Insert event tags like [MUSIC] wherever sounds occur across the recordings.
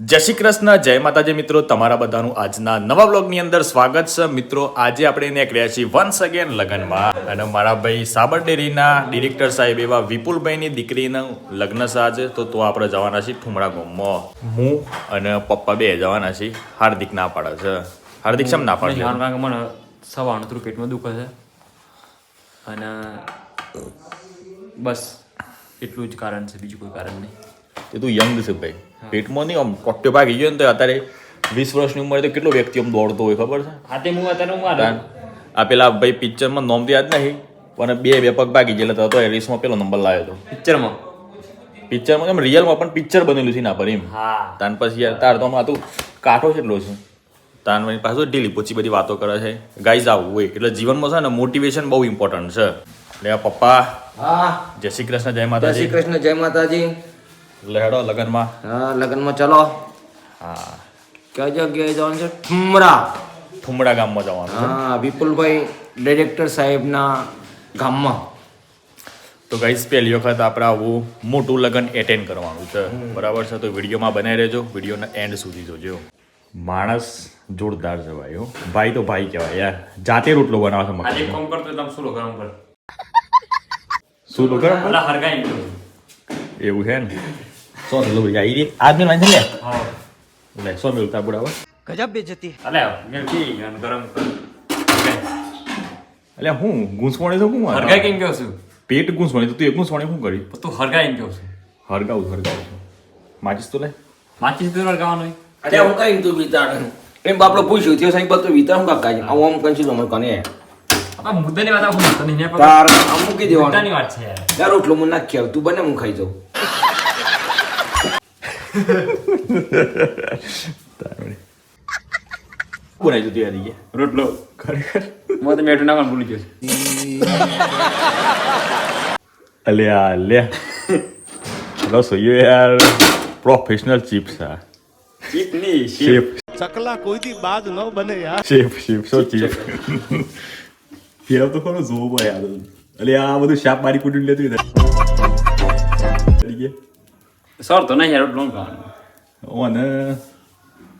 જય શ્રી કૃષ્ણ, જય માતાજી મિત્રો. તમારા બધાનું આજના નવા બ્લોગની અંદર સ્વાગત છે. મિત્રો, આજે આપણે એને રહ્યા છીએ વન્સ અગેન લગ્નમાં. અને મારા ભાઈ સાબર ડેરીના ડિરેક્ટર સાહેબ એવા વિપુલભાઈની દીકરીનું લગ્ન છે આજે. તો તો આપણે જવાના છીએ ઠુમડા ગામમાં. હું અને પપ્પા બે જવાના છીએ. હાર્દિક ના પાડે છે. હાર્દિક શેમ ના પાડે? મને સવારનું થોડું પેટમાં દુખે છે. અને બસ, એટલું જ કારણ છે. બીજું કોઈ કારણ નહીં. એ તું યંગ છે ભાઈ. પેટમાં નહીં આમ કોટ્યો ભાગી ગયો ને તો અત્યારે વીસ વર્ષની ઉંમરે તો કેટલો વ્યક્તિ આમ દોડતો હોય ખબર છે? આ તે હું અત્યારે હું આ પેલા ભાઈ પિક્ચરમાં નોમ યાદ નહીં પણ બે બે પગ ભાગી ગયેલા તો રેસમાં પેલો નંબર લાવ્યો હતો. પિક્ચરમાં? પિક્ચરમાં એમ રિયલમાં પણ પિક્ચર બનેલું છે ના પર એમ. હા. તાન પછી યાર તાર તો આ તું કાઠો કેટલો છે. તાન મારી પાછું ઢીલી પોચી બધી વાતો કરે છે. ગાઈઝ આવું હોય. એટલે જીવનમાં છે ને મોટિવેશન બહુ ઇમ્પોર્ટન્ટ છે. એટલે પપ્પા. હા. જય શ્રી કૃષ્ણ જય જય શ્રી કૃષ્ણ જય માતાજી. લહેડો લગનમાં. હા લગ્નમાં ચલો. હા. કઈ જગ્યાએ જવાનું છે? ઠુમરા. ઠુમડા ગામમાં જવાનું છે. હા વિપુલભાઈ ડિરેક્ટર સાહેબના ગામમાં. તો ગાઈઝ પહેલી વખત આપણે આવું મોટું લગ્ન એટેન્ડ કરવાનું છે. બરાબર છે? તો વિડીયોમાં બનાવી રહેજો. વિડીયોના એન્ડ સુધી જોજો. માણસ જોરદાર છે ભાઈ હો. ભાઈ તો ભાઈ કહેવાય યાર. જાતે રોટલો બનાવે છે મકાન મકાઈ કોમ કરતો તમ આમ સુલો ગરમ કર શું તો પર હરગાઈ એવું છે ને? સો લો ભાઈ આવી રે આજ મેં વાંચી લે? હા. લે સો મિલતા બરાબર અલે મેં ગન ગરમ કર એટલે હું? ગુંસવાણી તો હું હરગાઈ કેમ કહું છું? પેટ ગુંસવાણી તો તું એક ગુંસવાણી શું કરી? તો હરગાઈ એમ કહું છું. હરગાવું છું. માચીસ તો લે. માચીસ તો હરગાવાનો હોય. અરે હું કઈ તું વિતાડ એમ બાપડો પૂછ્યું થયો સાહેબ તો વિતાડ હું કાકા આવું આમ કંચી મને કને? આ મુદ્દાની વાત આવું તને તાર આમ મૂકી દેવાનું. મુદ્દાની વાત છે યાર. યાર રોટલો મને નાખી આવ. તું બને હું ખાઈ જાઉં. બનાવી તું યાર ગયા રોટલો ખરેખર હું તો મેઠું નાખવાનું ભૂલી ગયો છું અલ્યા અલ્યા રસોઈયો યાર પ્રોફેશનલ ચિપ્સ આ ચીપની શેફ ચકલા કોઈથી બાજ ન બને યાર શેફ શેફ સો ચીફ ફેરવ તો ખરો જોવો યાર અલ્યા આ બધું શાપ મારી કુટી લેતું તરીકે સર નહીં યાર રોટલો ખાવાનું ઓને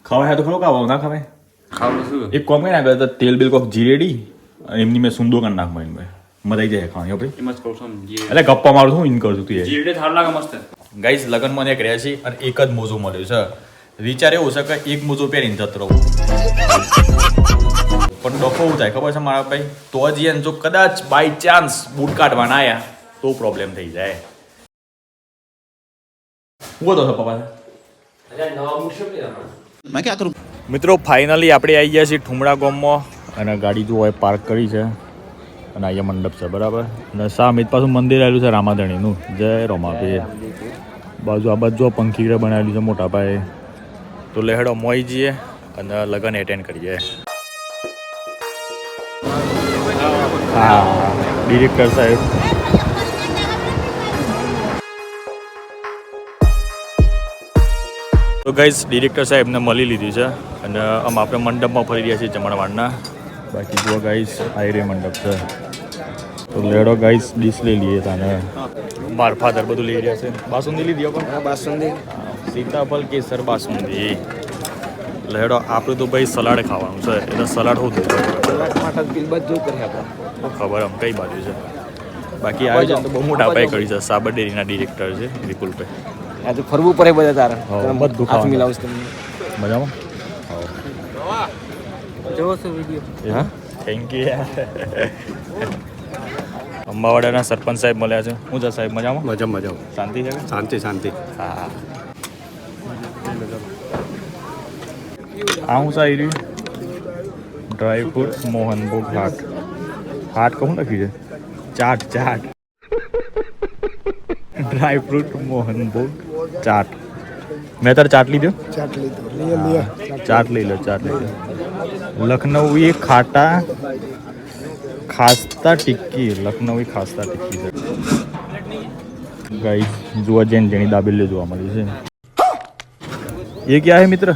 ખવાય તો ખરો કાવા ના ખવાય ખાવું શું એક કોમ કઈ નાખે તો તેલ બિલ કોક જીરેડી એમની મેં સુંદો કરી નાખ ભાઈ મજા જાય ખાવાની ભાઈ એમ જ કહું છું એટલે ગપ્પા મારું છું ઇન કરું છું તું જીરડે થાર લાગે મસ્ત ગાઈસ લગનમાં એક રહ્યા છે અને એક જ મોજો મળ્યો છે વિચાર એવું છે કે એક મોજો પહેરીને જતો રહું પણ ડફો થાય ખબર છે મારા ભાઈ તો જ જો કદાચ બાય ચાન્સ બૂટ કાઢવાના આયા તો પ્રોબ્લેમ થઈ જાય હું તો પપ્પા. મેં ક્યાં કરું? મિત્રો ફાઇનલી આપણે આવી ગયા છીએ ઠુમડા ગામમાં અને ગાડી જો હોય પાર્ક કરી છે અને અહીંયા મંડપ છે બરાબર? અને સામે પાછું મંદિર આવેલું છે રામાધણીનું. જય રોમાભાઈ બાજુ આ બાજુ પંખીડા બનાવેલું છે મોટા ભાઈ તો લેહડો મોઈ જઈએ અને લગ્ન એટેન્ડ કરીએ. હા. ડિરેક્ટર સાહેબ. તો ગાઈઝ ડિરેક્ટર સાહેબને મળી લીધી છે અને આમ આપણે મંડપમાં ફરી રહ્યા છીએ જમણવારના બાકી જુઓ ગાઈઝ આયરે મંડપ છે. તો લેડો ગાઈઝ ડીશ લઈ લઈએ તાને. માર ફાધર બધું લઈ રહ્યા છે. બાસુંદી લીધી પણ બાસુંદી. સીતાફળ કેસર બાસુંદી. લેડો આપણે તો ભાઈ સલાડ ખાવાનું છે. એટલે સલાડ હું કલાક માટે બિલ બધું કરી આપણે ખબર આમ કઈ બાજુ છે? બાકી આયોજન તો બહુ મોટા પાયે કરી છે. સાબર ડેરીના ડિરેક્ટર છે વિપુલભાઈ. આજે ફરવું પડે બધા તારા. બધું હાથ મિલાવું તમને. મજામાં? હા? થેન્ક યુ અંબાવાડાના સરપંચ સાહેબ મળ્યા છે. હું જા સાહેબ મજામાં? મજા મજા. શાંતિ છે? શાંતિ શાંતિ. હા. આ હું સાહેબ ડ્રાય ફ્રૂટ મોહનભોગ હાટ હાટ કહું લખ્યું છે? ચાટ ચાટ. ડ્રાય ફ્રૂટ મોહનભોગ ચાટ. મેં તાર ચાટ લીધો? ચાટ લીધો. ચાટ લઈ લો ચાટ લઈ લો. લખનૌી ખાટા ખાસ્તા ટિક્કી લખનૌી ખાસ્તા ટિક્કી છે. ગાઈ જોવા જઈને જેની દાબેલી જોવા મળી છે. એ ક્યાં હે મિત્ર?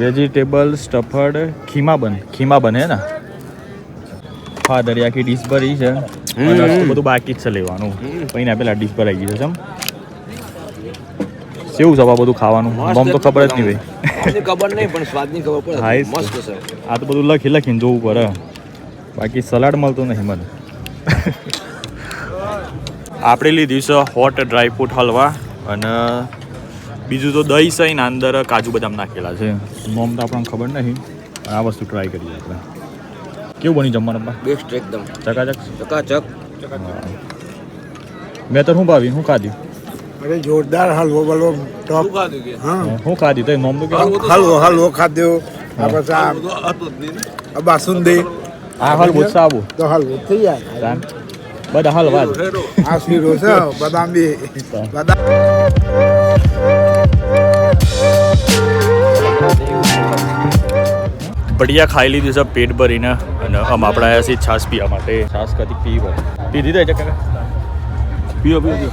વેજીટેબલ સ્ટફર્ડ ખીમા બન ખીમા બન હે ના? હા દરિયા કી ડીશ ભરી છે. અને બધું બાકી જ છે લેવાનું. પછી ના પેલા ડીશ ભરાઈ ગઈ છે કેવું છે બધું ખાવાનું? મમ તો ખબર જ નહીં ભાઈ. ખબર નહીં પણ સ્વાદની ખબર પડે. મસ્ત છે. આ તો બધું લખી લખીને જોવું પડે. બાકી સલાડ મળતું નહીં મને. આપણે લીધી છે હોટ ડ્રાય ફ્રૂટ હલવા અને બીજું તો દહીં છે ને અંદર કાજુ બદામ નાખેલા છે. મોમ તો આપણને ખબર નહીં પણ આ વસ્તુ ટ્રાય કરીએ આપણે. કેવું બની જમવાનું બા? બેસ્ટ એકદમ. ચકાચક? ચકાચક. મેં તો શું ભાવી શું ખાધી? અરે જોરદાર હલવો બલવો ટોપ હા. શું ખાધી? તો મોમ તો કેવું હલવો હલવો ખાધ્યો આ પછી આ આ બાસુંદી. આ હલવો સાબુ તો હલવો થઈ જાય. બધા હલવા આ શીરો છે બદામ. બી બદામ બઢિયા ખાઈ લીધું છે પેટ ભરીને. અને આમ આપણા આવ્યા છીએ છાસ પીવા માટે. છાસ કદી પી હોય. પીધી તો એટલે પીઓ પીઓ પીઓ.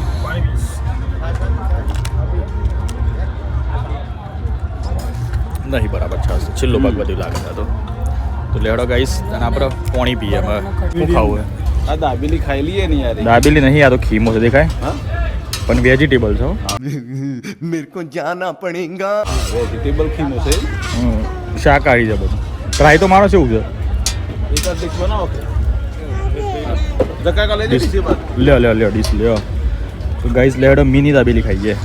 નહીં બરાબર છાસ છેલ્લો ભાગ બધું લાગે છે તો. તો લેવડો ગાઈસ અને આપણે પોણી પીએ અમે. શું ખાવું આ દાબેલી ખાઈ લઈએ ને યાર. દાબેલી નહીં આ તો ખીમો છે દેખાય? પણ વેજીટેબલ છો [LAUGHS] મેરે કો જાના પડેગા વેજીટેબલ ખીમો છે. શાકાહારી છે બધું. ટ્રાય તો મારો છે ઉજર લ્યો લ્યો લ્યો ડીશ લ્યો. તો ગાઈઝ લેડો મિની દાબેલી ખાઈએ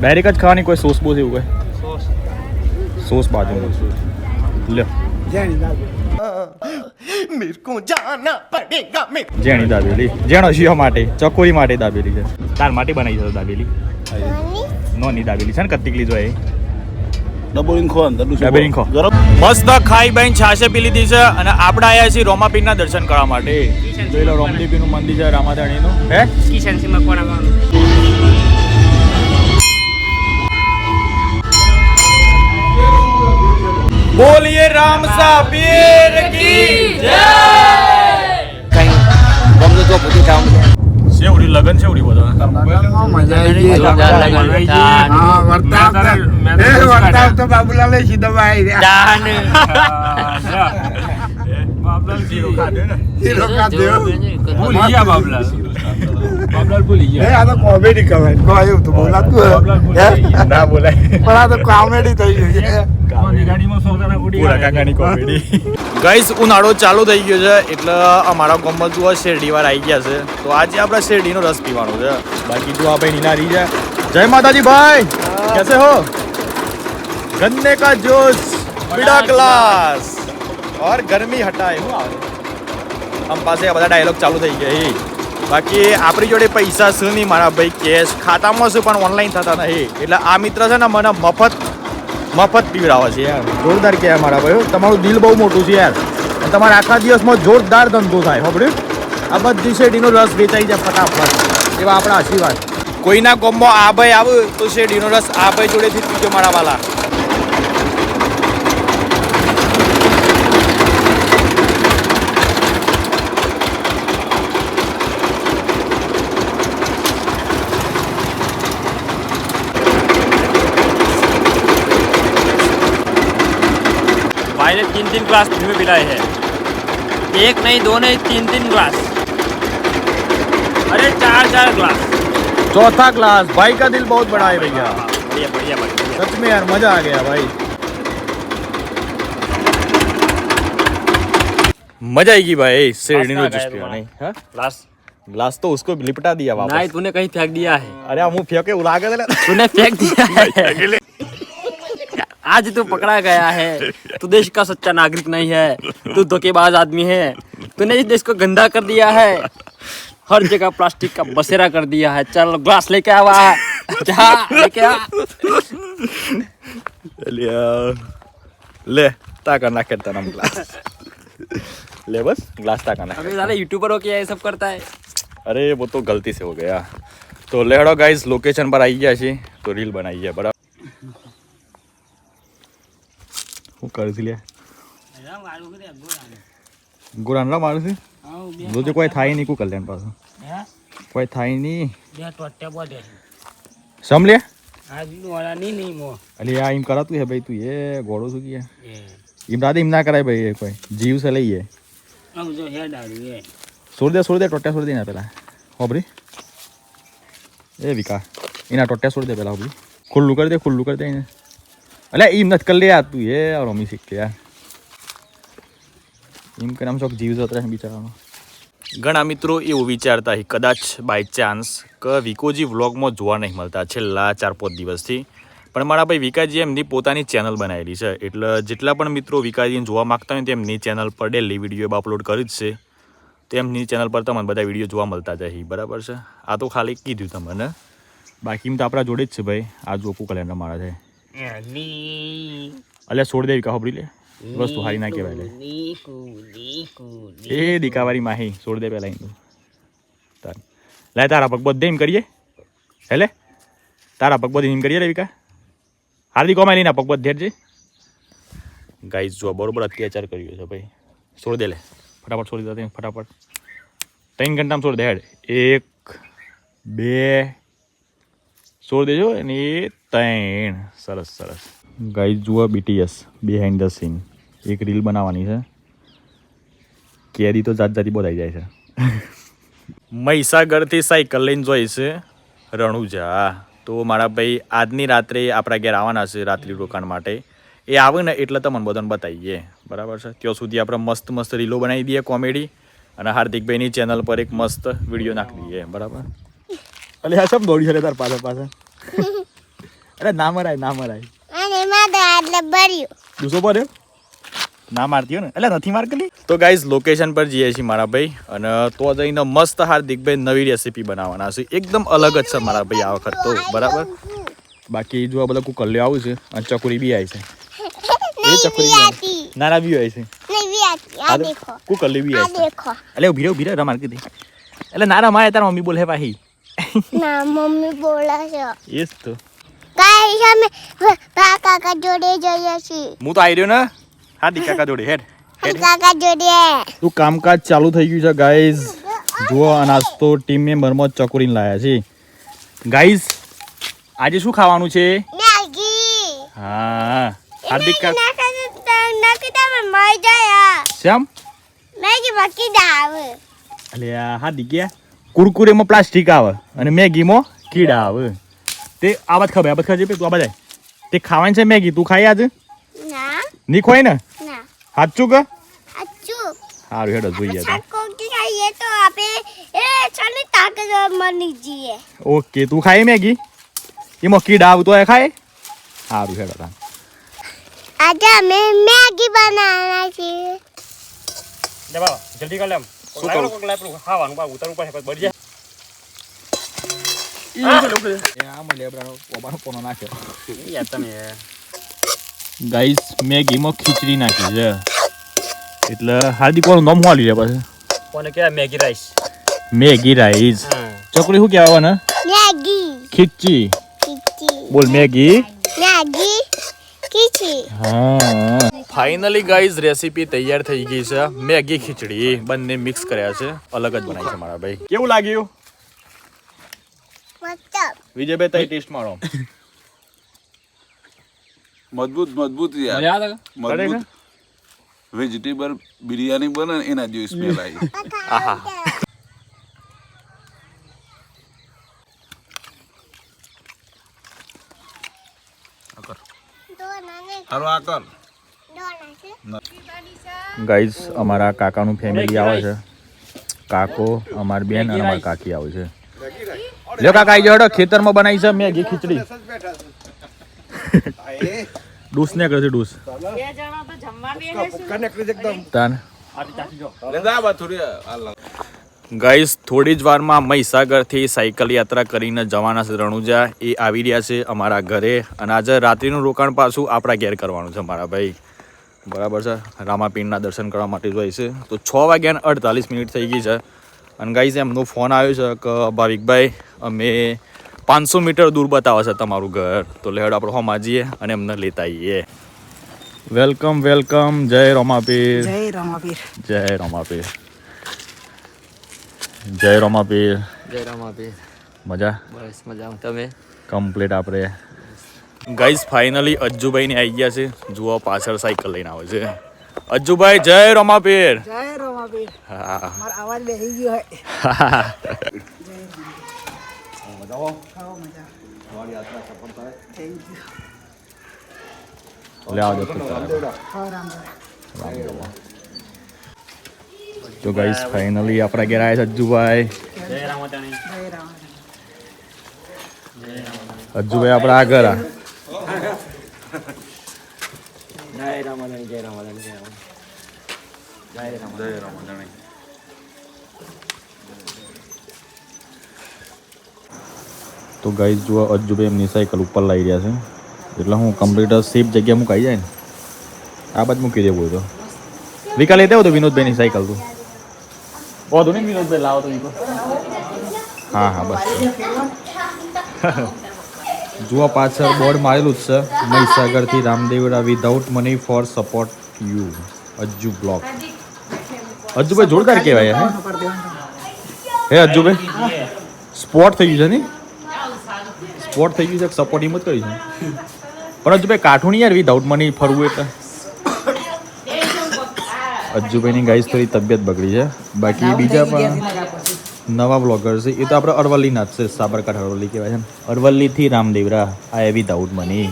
ડાયરેક્ટ જ ખાવાની કોઈ સોસ બોસ એવું કોઈ? સોસ બાજુ લ્યો. જેણી દાબેલી. જેણો શિયો માટે ચકોરી માટે દાબેલી છે. તાર માટે બનાવી છે દાબેલી. નોની દાબેલી છે ને કતિકલી જોઈએ મસ્ત ખાઈ બેન છાશે પી લીધી છે અને આપણે આયા છીએ રોમાપીરના દર્શન કરવા માટે. જોઈ લો રોમદેવીનું મંદિર છે રામાધણીનું. હે? કિશન સિંહ મકવાણા બોલીએ રામ સાબીર કી કઈ ગમતું તો પૂછી કામ સેવડી લગન સેવડી બધો મજા આવી ગઈ હા વર્તાવ એ વર્તાવ તો બાબુલાલે સીધો આવી રહ્યા શીરો ખાધ્યો ભૂલી ગયા બાબલા બાબલા ભૂલી એ આ તો કોમેડી કહેવાય. કોઈ એવું તો બોલાતું હે? હે? ના બોલાય. પણ આ તો કોમેડી થઈ ગઈ છે. પૂરા કાકાની કોમેડી ગાઈસ ઉનાળો ચાલુ થઈ ગયો છે એટલે અમારા ગામમાં જુઓ શેરડીવાર આવી ગયા છે. તો આજે આપણે શેરડીનો રસ પીવાનો છે. બાકી જો આ ભાઈ નીનારી છે. જય માતાજી ભાઈ! કેસે હો? ગન્ને કા જોશ બિડા ક્લાસ और ગરમી હટાય હું આવે. આમ પાસે આ બધા ડાયલોગ ચાલુ થઈ ગયા બાકી આપણી જોડે પૈસા શું નહીં મારા ભાઈ કેશ ખાતામાં શું પણ ઓનલાઈન થતા નથી. એટલે આ મિત્ર છે ને મને મફત મફત પીવડાવે છે યાર. જોરદાર કહેવાય મારા ભાઈ તમારું દિલ બહુ મોટું છે યાર. તમારા આખા દિવસમાં જોરદાર ધંધો થાય સાંભળ્યું આ બધી શેરડીનો રસ વેચાઈ જાય ફટાફટ. એવા આપણા આશીર્વાદ. કોઈના કોમમાં આ ભાઈ આવું, તો શેરડીનો રસ આ ભાઈ જોડેથી પીજો મારા વાલા. भाई ने तीन तीन ग्लास में पिलाए हैं। एक नहीं दो नहीं तीन तीन ग्लास अरे चार चार ग्लास चौथा क्लास भाई का दिल बहुत बड़ा है भैया। बढ़िया बढ़िया बढ़िया। सच में यार मज़ा आ गया भाई। मज़ा आएगी भाई कहाँ नो जूस पिया नहीं हाँ? ग्लास ग्लास तो उसको लिपटा दिया वापस। नहीं तूने कहीं फेंक दिया है। अरे मुँह फेंके उड़ा के तूने फेंक दिया [LAUGHS] है। आज तू पकड़ा गया है। तू देश का सच्चा नागरिक नहीं है। तू धोखेबाज आदमी है। तूने इस देश को गंदा कर दिया है। हर जगह प्लास्टिक का बसेरा कर दिया है। चल ग्लास लेके आवा। जा लेके आ। ले ताका ना करता ना ग्लास। ले बस ग्लास ताका ना अबे यूट्यूबर हो क्या ये सब करता है? अरे वो तो गलती से हो गया। तो लेहड़ो गाइस लोकेशन पर आई है ऐसी। तो रील बनाई है बराबर હું કરી છે લ્યા ગુરાન લા મારું છે જોજો કોઈ થાય નહીં કુ કલ્યાણ પાછું કોઈ થાય નહીં સમ લે અલી આ એમ કરાતું હે ભાઈ તું એ ગોળો છું કે એમ દાદા એમ ના કરાય ભાઈ એ કોઈ જીવ છે લઈએ છોડ દે છોડ દે ટોટા છોડ દે ના પેલા હોબરી એ વિકા એના ટોટ્યા છોડી દે પેલા ભાઈ ખુલ્લું કરી દે ખુલ્લું કરી દે એને અલે એમ નથી કરી લે તું એ રમી શીખ યાર. એમ કે આમ શોખ જીવ જતો રહે બિચારાનો. ઘણા મિત્રો એવું વિચારતા હી કદાચ બાય ચાન્સ કે વિકોજી વ્લોગમાં જોવા નહીં મળતા છેલ્લા ચાર પાંચ દિવસથી. પણ મારા ભાઈ વિકાજી એમની પોતાની ચેનલ બનાવેલી છે. એટલે જેટલા પણ મિત્રો વિકાજીને જોવા માગતા હોય તેમની ચેનલ પર ડેલી વીડિયો અપલોડ કરી જ છે. તેમની ચેનલ પર તમને બધા વીડિયો જોવા મળતા જાય બરાબર છે? આ તો ખાલી કીધું તમને. બાકી તો આપણા જોડે જ છે ભાઈ. આ જોકું કલેન્ડર મારા છે. અલ્યા છોડ દે વિકા હોબડી લે. વસ્તુ હારી ના કહેવાય લે. એ દીકાવારી માહી છોડ દે પેલા હિન્દુ તાર. લે તારા પગ બધે એમ કરીએ. હેલે તારા પગ બધે એમ કરીએ રે વિકા. હાર્દિક કોમાં લઈને પગ બધે છે ગાઈઝ જો બરોબર અત્યાચાર કર્યો છે ભાઈ. છોડ દે લે. ફટાફટ છોડી દે ફટાફટ. ત્રણ ઘંટામાં છોડ દે હેડ. એક બે. છોડ દેજો અને એ ત્રણ સરસ સરસ. ગાઈઝ જુઓ બીટીએસ બિહાઇન્ડ ધ સીન એક રીલ બનાવવાની છે. કેરી તો જાત જાતી બોલાઈ જાય છે. મહીસાગરથી સાયકલ લઈને જોઈશે રણુજા. તો મારા ભાઈ, આજની રાત્રે આપણા ઘેર આવવાના છે રાત્રિ રોકાણ માટે. એ આવે ને એટલે તમને બધાને બતાવીએ. બરાબર છે? ત્યાં સુધી આપણે મસ્ત મસ્ત રીલો બનાવી દઈએ, કોમેડી. અને હાર્દિકભાઈની ચેનલ પર એક મસ્ત વીડિયો નાખી દઈએ. બરાબર? અલે, આ સબ દોડી છે તાર પાછળ પાછળ અરે ના મરાય ના મરાય. અને માદા એટલે ભર્યું. દુસો ભર્યો? ના મારતી ને? એટલે નથી માર મારકેલી? તો ગાઈઝ લોકેશન પર જઈએ છીએ મારા ભાઈ અને તો જઈને મસ્ત હાર્દિકભાઈ નવી રેસીપી બનાવવાના છે. એકદમ અલગ જ છે મારા ભાઈ આ વખત તો બરાબર? બાકી જો આ બધા કોઈ કલ્યો આવું છે અને ચકુરી બી આવી છે. [LAUGHS] એ ચકુરી નાના બી આવી છે. કોઈ કલ્લી બી આવી છે. એટલે ઊભી રહે ઊભી રહે રમાર કીધી એટલે નાના મારે તારા મમ્મી બોલે પાહી [LAUGHS] એ જ તો. ગાઈસ અમે બા કાકા જોડે જઈએ છીએ. હું તો આવી રહ્યો ને? હાર્દિક કાકા જોડે. હેડ. કાકા જોડે. તો કામકાજ ચાલુ થઈ ગયું છે ગાઈઝ? જુઓ અનાજ તો ટીમ મેમ્બરમાં ચકોરીને લાયા છે. ગાઈઝ આજે શું ખાવાનું છે? મેગી. હા. હાર્દિક કા નાખતા મરી જાય શ્યામ? મેગી બાકી દાવ અલ્યા આ હાર્દિક ગયા. કુરકુરેમાં પ્લાસ્ટિક આવે અને મેગીમાં કીડા આવે. તે આ વાત ખબર આ વાત ખબર તું આ બધા તે ખાવાની છે મેગી તું ખાઈ આજે? ના. ની ખોય ને? ના. સાચું કે? અચ્છું સારું હેડો જોઈએ તો. કોકી ખાઈએ તો આપે એ ચાલી તાકાત મળી જઈએ. ઓકે તું ખાઈ મેગી? એમાં કીડા આવતો હોય ખાય? સારું હેડો તાન. આજે અમે મેગી બનાવવાના છીએ. જલ્દી કર લેમ ખાવાનું બા ઉતરવું પડે બળી જાય. યાર તમે ગાઈસ મેગીમાં ખીચડી નાખી છે એટલે હાર્દિક વાળું નામ હું છે પાછું કોને કહેવાય મેગી રાઈસ મેગી રાઈસ ચકડી શું કહેવાય ને મેગી ખીચી બોલ મેગી મેગી ખીચી હા ફાઇનલી ગાઈઝ રેસીપી તૈયાર થઈ ગઈ છે મેગી ખીચડી બંને મિક્સ કર્યા છે અલગ જ બનાવી છે મારા ભાઈ કેવું લાગ્યું વિજયભાઈ તઈ ટેસ્ટ મારો. મજબૂત મજબૂત યાર. મજબૂત. વેજીટેબલ બિરયાની બને ને એના જેવી સ્મેલ આવી. [LAUGHS] આહા. દો નાને હાલો આ કર. દો નાસે ગાઈઝ અમારા કાકાનું ફેમિલી આવે છે. કાકો અમારી બેન અને અમારી કાકી આવે છે. લ્યો કાકા આવી જાઓ ખેતરમાં બનાવી છે મેગી ખીચડી. ડૂસ ને કરશે ડૂસ. તાન. લેદા બા થોડી હાલ ગાઈસ થોડી જ વારમાં મહીસાગરથી સાયકલ યાત્રા કરીને જવાના છે રણુજા. એ આવી રહ્યા છે અમારા ઘરે અને આજે રાત્રિનું રોકાણ પાછું આપણા ઘેર કરવાનું છે મારા ભાઈ. બરાબર છે? રામાપીરના દર્શન કરવા માટે જોઈએ છે. તો છ વાગ્યાને અડતાલીસ મિનિટ થઈ ગઈ છે. અને ગાઈસ એમનો ફોન આવ્યો છે કે ભાવિકભાઈ અમે પાંચસો મીટર દૂર બતાવે છે તમારું ઘર. તો લેડ આપણે હોમાં જઈએ અને એમને લેતા આવીએ વેલકમ વેલકમ. જય રમાપીર. જય રમાપીર. જય રમાપીર. જય રમાપીર. જય રમાપીર. મજા? બસ મજા તમે? કમ્પ્લીટ આપણે ગાઈઝ ફાઇનલી અજ્જુભાઈ ને આવી ગયા છે. જુઓ પાછળ સાયકલ લઈને આવે છે. અજ્જુભાઈ જય રમાપીર. જય રમાપીર. હા. મારો અવાજ બેસી ગયો હોય. [LAUGHS] ખાઓ મજા લે આવજો તો તો ગાઈસ ફાઇનલી આપણા ઘેર આવ્યા જય અજ્જુભાઈ આપણા આગળ આ જય રામાધણી જય રામાધણી જય રામાધણી તો ગાઈઝ જુઓ અજ્જુભાઈ એમની સાયકલ ઉપર લાવી રહ્યા છે. એટલે હું કમ્પ્યુટર સેફ જગ્યા મુકાઈ જાય ને આ બાજુ મૂકી દેવું તો. વિકા લેતા હોય તો વિનોદભાઈની સાયકલ તું. વાંધો નહીં વિનોદભાઈ લાવો તો વિકો હા હા બસ. જુઓ પાછળ બોર્ડ મારેલું જ છે. મહીસાગરથી Ramdevda without money for support you Ajju blog અજ્જુભાઈ જોરદાર કહેવાય હે? હે અજ્જુભાઈ? સ્પોટ થઈ ગયું છે ને? સ્પોટ થઈ ગયું છે સપોર્ટ હિંમત કરી છે. પણ અજ્જુભાઈ કાઠું નહીં યાર વિધાઉટ મની ફરવું એટલે અજ્જુભાઈની ગાઈસ થોડી તબિયત બગડી છે. બાકી બીજા પણ નવા બ્લોગર છે. એ તો આપણે અરવલ્લીના જ છે સાબરકાંઠા અરવલ્લી કહેવાય છે ને. અરવલ્લીથી રામદેવરા આ એ વિધાઉટ મની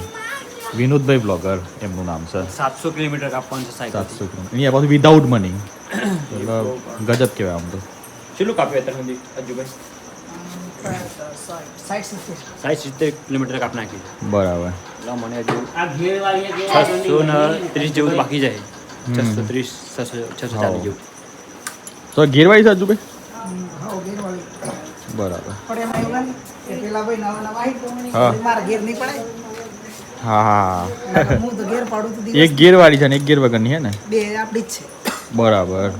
વિનોદભાઈ બ્લોગર એમનું નામ છે. સાતસો કિલોમીટર કાપવાનું છે સાયકલ સાતસો કિલોમીટર. અહીંયા પાછું વિધાઉટ મની એટલે ગજબ કહેવાય આમ તો. કેટલું કાપ્યું અત્યાર સુધી અજુભાઈ? સાઠ સિત્તેર કિલોમીટર કાપ નાખ્યું બરાબર. એટલે મને હજુ છસો ને ત્રીસ જેવું બાકી જાય. છસો ત્રીસ છસો છસો ચાલીસ જેવું તો ગીરવાળી છે અજુભાઈ બરાબર. હા. મારા ઘેર નહીં પડે હા હા હું. તો ઘેર પાડું તો એક ગેરવાળી છે ને એક ગેર વગરની હે ને? બે આપણી જ છે. બરાબર.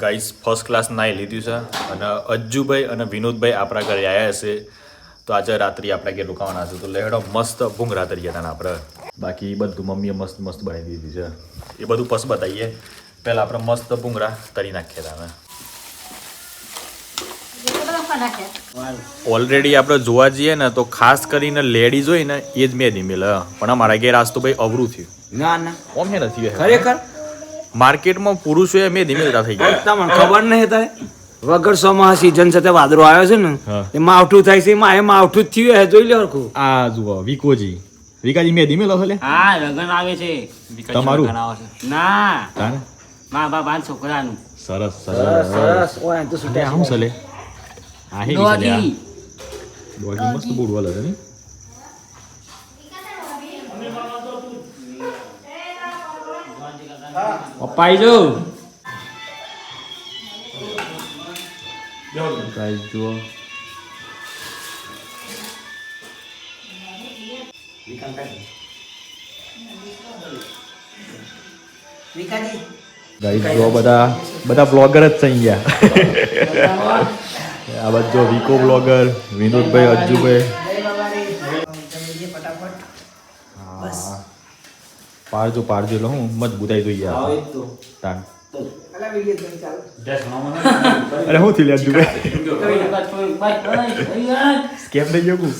ગાઈસ ફર્સ્ટ ક્લાસ નાઈ લીધું છે. અને અજ્જુભાઈ અને વિનોદભાઈ આપણા ઘરે આવ્યા હશે. તો આજે રાત્રિ આપણા ઘેર રોકાવાના છે. તો લેડો મસ્ત ભૂંગરા તરી હતા આપણે. બાકી બધું મમ્મીએ મસ્ત મસ્ત બનાવી દીધી છે. એ બધું પસ બતાવીએ. પહેલાં આપણે મસ્ત ભૂંગરા તરી નાખીએ તમે ઓલરેડી આપણે જોવા જઈએ ને તો ખાસ કરીને લેડીઝ હોય ને એ જ મેં નહીં મેલ પણ અમારા ઘેર આજ તો ભાઈ અવરું થયું. ના ના. ઓમ નથી ખરેખર? માર્કેટમાં પુરુષો એ મેં ધીમે થઈ ગયા. તમને ખબર નહીં થાય? વગર સોમા સીઝન સાથે વાદળો આવ્યો છે ને હા. એ માવઠું થાય છે એમાં એ માવઠું જ થયું હે જોઈ લે હરખું આ જુઓ વિકોજી. વિકાજી મેં ધીમે લો લે. હા લગન આવે છે. તમારું? આવે છે. ના. મા બાપા અને છોકરાનું. સરસ સરસ સરસ ઓય તો સુટે છૂટ્યા સલે. આહી હે દોવાથી. દોડી મસ્ત બોડવા લાગે ને. પપ્પા આવી જાઉં જુઓ ગાઈસ જુઓ બધા બધા બ્લોગર જ થઈ ગયા આ બધો વિકો બ્લોગર વિનોદભાઈ અજ્જુભાઈ પારજો પારજો એટલે હું મજબૂતાઈ જોઈએ આવે. તો. તાન. અરે હું થી ચાલો અરે કેમ થઈ ગયો કું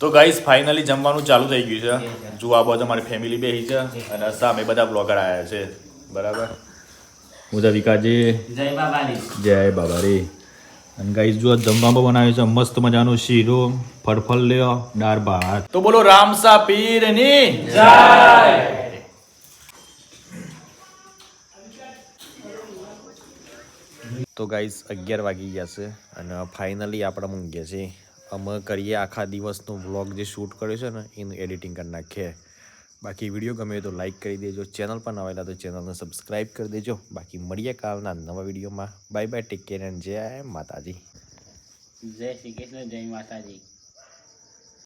તો ગાઈસ ફાઇનલી જમવાનું ચાલુ થઈ ગયું છે. જો આ બધા મારી ફેમિલી બેહી છે અને સામે બધા બ્લોગર આવ્યા છે. બરાબર? હું વિકાજી જય બાબાની. જય બાબા રે અને ગાઈસ જો જમવામાં બનાવ્યું છે. મસ્ત મજાનો શીરો ફળફળ લ્યો દાળ ભાત. તો બોલો રામસા પીરની તો ગાઈસ અગિયાર વાગી ગયા છે અને ફાઇનલી આપણે મૂંઘીએ છીએ. અમે કરીએ આખા દિવસનો વ્લોગ જે શૂટ કર્યો છે ને એનું એડિટિંગ કરી નાખીએ. બાકી વીડિયો ગમે તો લાઇક કરી દેજો. ચેનલ પર નવાયેલા તો ચેનલને સબસ્ક્રાઈબ કરી દેજો. બાકી મળીએ કાલના નવા વિડીયોમાં. Bye bye take care and જય માતાજી. જય શ્રી કૃષ્ણ, જય માતાજી.